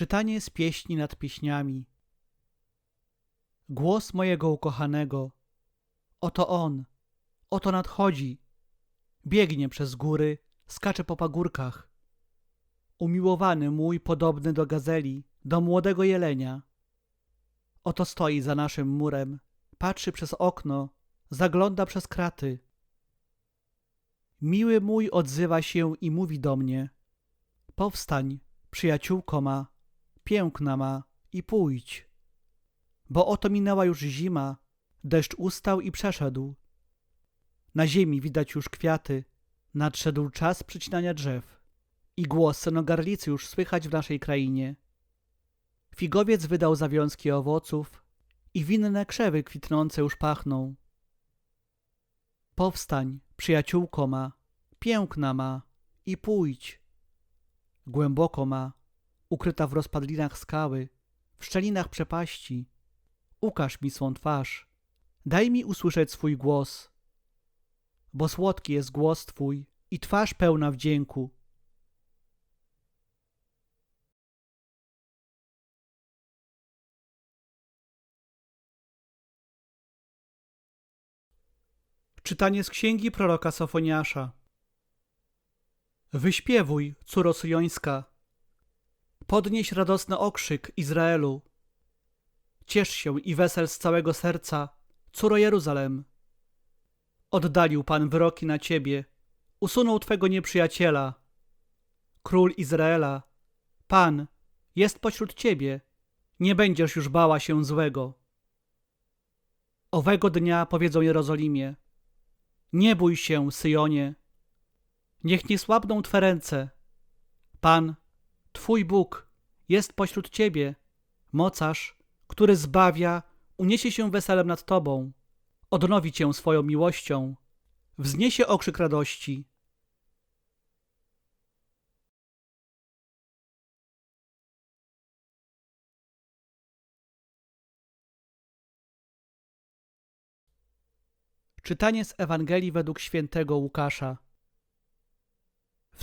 Czytanie z pieśni nad pieśniami. Głos mojego ukochanego. Oto on, oto nadchodzi. Biegnie przez góry, skacze po pagórkach. Umiłowany mój, podobny do gazeli, do młodego jelenia. Oto stoi za naszym murem, patrzy przez okno, zagląda przez kraty. Miły mój odzywa się i mówi do mnie: Powstań, przyjaciółko ma, piękna ma i pójdź. Bo oto minęła już zima, deszcz ustał i przeszedł. Na ziemi widać już kwiaty, nadszedł czas przycinania drzew i głos senogarlicy już słychać w naszej krainie. Figowiec wydał zawiązki owoców i winne krzewy kwitnące już pachną. Powstań, przyjaciółko ma, piękna ma i pójdź. Głęboko ma, ukryta w rozpadlinach skały, w szczelinach przepaści. Ukaż mi swą twarz, daj mi usłyszeć swój głos, bo słodki jest głos Twój i twarz pełna wdzięku. Czytanie z księgi proroka Sofoniasza. Wyśpiewuj, córo syjońska. Podnieś radosny okrzyk Izraelu. Ciesz się i wesel z całego serca, córo Jeruzalem. Oddalił Pan wyroki na ciebie, usunął twego nieprzyjaciela. Król Izraela, Pan, jest pośród ciebie, nie będziesz już bała się złego. Owego dnia powiedzą Jerozolimie, nie bój się, Syjonie, niech nie słabną twe ręce. Pan, Twój Bóg, jest pośród ciebie, mocarz, który zbawia, uniesie się weselem nad tobą, odnowi cię swoją miłością, wzniesie okrzyk radości. Czytanie z Ewangelii według świętego Łukasza.